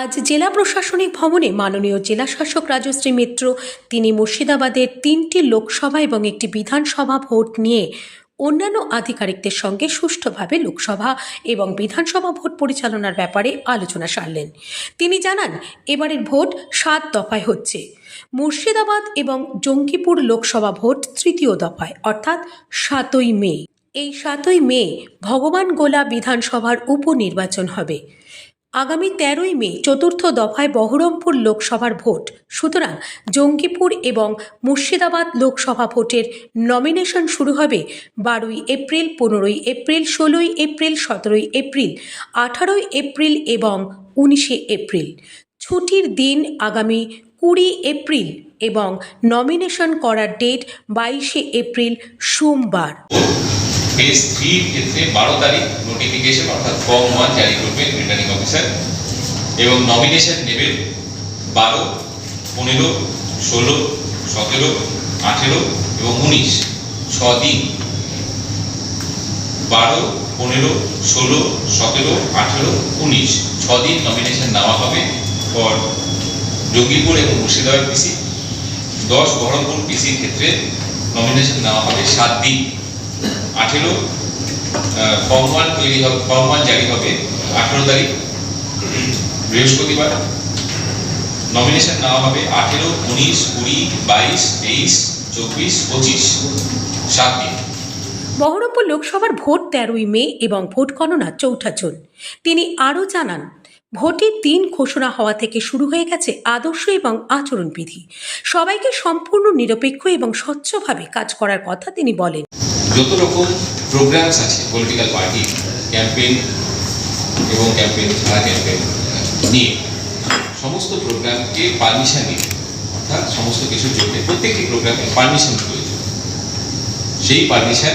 আজ জেলা প্রশাসনিক ভবনে মাননীয় জেলা শাসক রাজশ্রী মিত্র, তিনি মুর্শিদাবাদের তিনটি লোকসভা এবং একটি বিধানসভা ভোট নিয়ে অন্যান্য আধিকারিকদের সঙ্গে সুষ্ঠুভাবে লোকসভা এবং বিধানসভা ভোট পরিচালনার ব্যাপারে আলোচনা সারলেন। তিনি জানান, এবারের ভোট সাত দফায় হচ্ছে। মুর্শিদাবাদ এবং জঙ্গিপুর লোকসভা ভোট তৃতীয় দফায়, অর্থাৎ সাতই মে। এই সাতই মে ভগবান গোলা বিধানসভার উপনির্বাচন হবে। আগামী তেরোই মে চতুর্থ দফায় বহরমপুর লোকসভার ভোট। সুতরাং জঙ্গিপুর এবং মুর্শিদাবাদ লোকসভা ভোটের নমিনেশন শুরু হবে বারোই এপ্রিল, পনেরোই এপ্রিল, ষোলোই এপ্রিল, সতেরোই এপ্রিল, আঠারোই এপ্রিল এবং উনিশে এপ্রিল। ছুটির দিন আগামী কুড়ি এপ্রিল এবং নমিনেশন করার ডেট বাইশে এপ্রিল সোমবার। ফেজ থ্রির ক্ষেত্রে বারো তারিখ নোটিফিকেশন অর্থাৎ ফর্ম ওয়ান জারি করবেন রিটার্নিং অফিসার এবং নমিনেশন নেবেন বারো, পনেরো, ষোলো, সতেরো, আঠেরো এবং উনিশ। ছ দিন বারো, পনেরো, ষোলো, সতেরো, আঠেরো, উনিশ। দিন নমিনেশন নেওয়া হবে ফর জঙ্গিপুর এবং মুর্শিদাবাদ পিসি দশ বহরমপুর পিসির ক্ষেত্রে নমিনেশন নেওয়া হবে সাত দিন। আঠেরো ফর্ম ওয়ান তৈরি হবে ফর্ম ওয়ান জারি হবে আঠেরো তারিখ, বৃহস্পতিবার। নমিনেশন নেওয়া হবে আঠেরো, উনিশ, কুড়ি, বাইশ, তেইশ, চব্বিশ, পঁচিশ, সাত দিন। বহরমপুর লোকসভার ভোট তেরোই মে এবং ভোট গণনা চৌঠা জুন। তিনি আরও জানান ভোটের দিন ঘোষণা হওয়া থেকে শুরু হয়ে গেছে আদর্শ এবং আচরণবিধি। সবাইকে সম্পূর্ণ নিরপেক্ষ এবং স্বচ্ছভাবে কাজ করার কথা তিনি বলেন। যত রকম প্রোগ্রামস আছে পলিটিক্যাল পার্টি ক্যাম্পেইন এবং ক্যাম্পেইন ছাড়া ক্যাম্পেইন নিয়ে, সমস্ত প্রোগ্রামকে পারমিশন নিতে অর্থাৎ সমস্ত কিছুর জন্য প্রত্যেকটি প্রোগ্রামে পারমিশন প্রয়োজন। সেই পারমিশন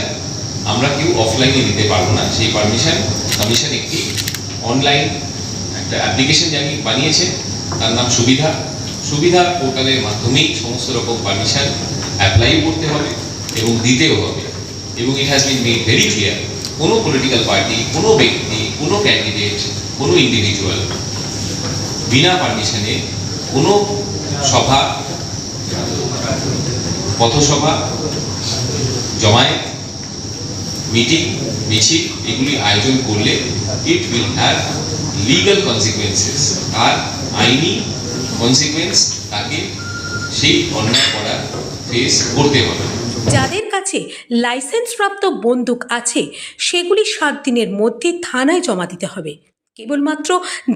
আমরা কেউ অফলাইনে দিতে পারব না। সেই পারমিশন কমিশন একটি অনলাইন একটা অ্যাপ্লিকেশন জানি, বানিয়েছে। তার নাম সুবিধা। সুবিধা পোর্টালের মাধ্যমেই সমস্ত রকম পারমিশন অ্যাপ্লাই করতে হবে এবং দিতেও হবে। এবং it has been made very clear কোনো পলিটিক্যাল পার্টি কোনো ব্যক্তি, কোনো ক্যান্ডিডেট কোনো ইন্ডিভিজুয়াল বিনা পারমিশনে কোনো সভা, পথসভা, জমায়েত মিটিং মিছিল এগুলি আয়োজন করলে it will have legal consequences আর আইনি কনসিকুয়েন্স তাকে সেই অন্যায় করা ফেস করতে হবে। যাদের কাছে লাইসেন্সপ্রাপ্ত বন্দুক আছে, সেগুলি সাত দিনের মধ্যে থানায় জমা দিতে হবে। কেবলমাত্র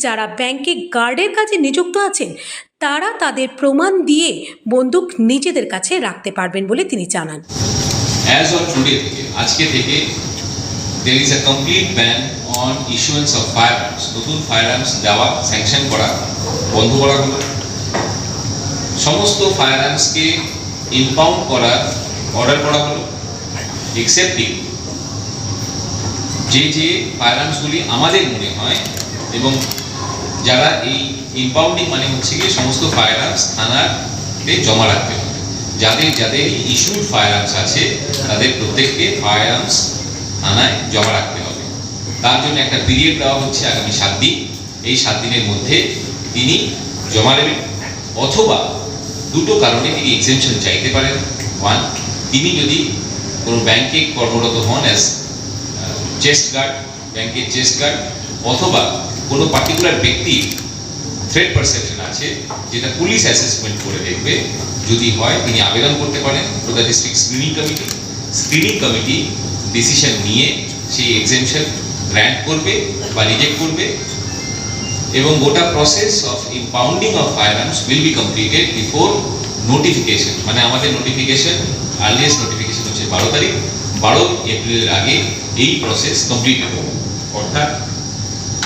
যারা ব্যাংকে গার্ডের কাজে নিযুক্ত আছেন, তারা তাদের প্রমাণ দিয়ে বন্দুক নিজেদের কাছে রাখতে পারবেন বলে তিনি জানান। আজকে থেকে is a complete ban on issuance of firearms নতুন ফায়ার আর্মস দেওয়া স্যাংশন করা, বন্ধ করা হলো। সমস্ত ফায়ার আর্মসকে ইম্পাউন্ড করার অর্ডার করা হলো। এক্সেপ্টিং যে যে আর্মসগুলি আমাদের মনে হয় এবং যারা এই ইম্পাউন্ডিং মানে হচ্ছে গিয়ে সমস্ত ফায়ার আর্মস থানাতে জমা রাখতে হবে যাদের যাদের ইস্যুড ফায়ার আছে, তাদের প্রত্যেককে ফায়ার থানায় জমা রাখতে হবে। তার জন্য একটা পিরিয়ড দেওয়া হচ্ছে আগামী সাত দিন। এই সাত দিনের মধ্যে তিনি জমা নেবেন অথবা দুটো কারণে তিনি এক্সেমশন চাইতে পারেন। ওয়ান তিনি যদি কোনো ব্যাংকে কর্মরত হন অ্যাজ চেস্ট গার্ড ব্যাংকের চেস্ট গার্ড অথবা কোনো পার্টিকুলার ব্যক্তি থ্রেড পারসেপশন আছে, যেটা পুলিশ অ্যাসেসমেন্ট করে দেখবে, যদি হয় তিনি আবেদন করতে পারেন the district screening committee screening committee decision নিয়ে সেই এক্সেমশন গ্র্যান্ট করবে বা রিজেক্ট করবে এবং গোটা process of impounding of firearms will be completed before notification মানে আমাদের নোটিফিকেশন আর্লিয়েস্ট নোটিফিকেশন হচ্ছে বারো তারিখ। বারো এপ্রিলের আগে এই প্রসেস কমপ্লিট হবে। অর্থাৎ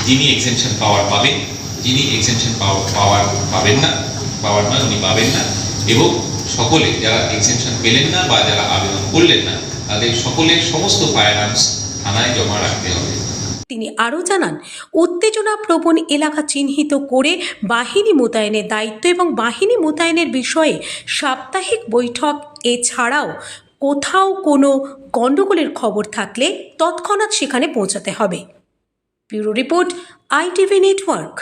যিনি এক্সেমশন পাওয়ার পাবেন, যিনি এক্সেমশন পাওয়ার পাবেন না, পাওয়ার না, উনি পাবেন না এবং সকলে যারা এক্সেমশন পেলেন না বা যারা আবেদন করলেন না, তাদের সকলের সমস্ত ফায়ার আর্মস থানায় জমা রাখতে হবে। তিনি আরও জানান উত্তেজনা প্রবণ এলাকা চিহ্নিত করে বাহিনী মোতায়েনের দায়িত্ব এবং বাহিনী মোতায়েনের বিষয়ে সাপ্তাহিক বৈঠক এছাড়াও কোথাও কোনো গণ্ডগোলের খবর থাকলে তৎক্ষণাৎ সেখানে পৌঁছাতে হবে। Bureau report ITV network.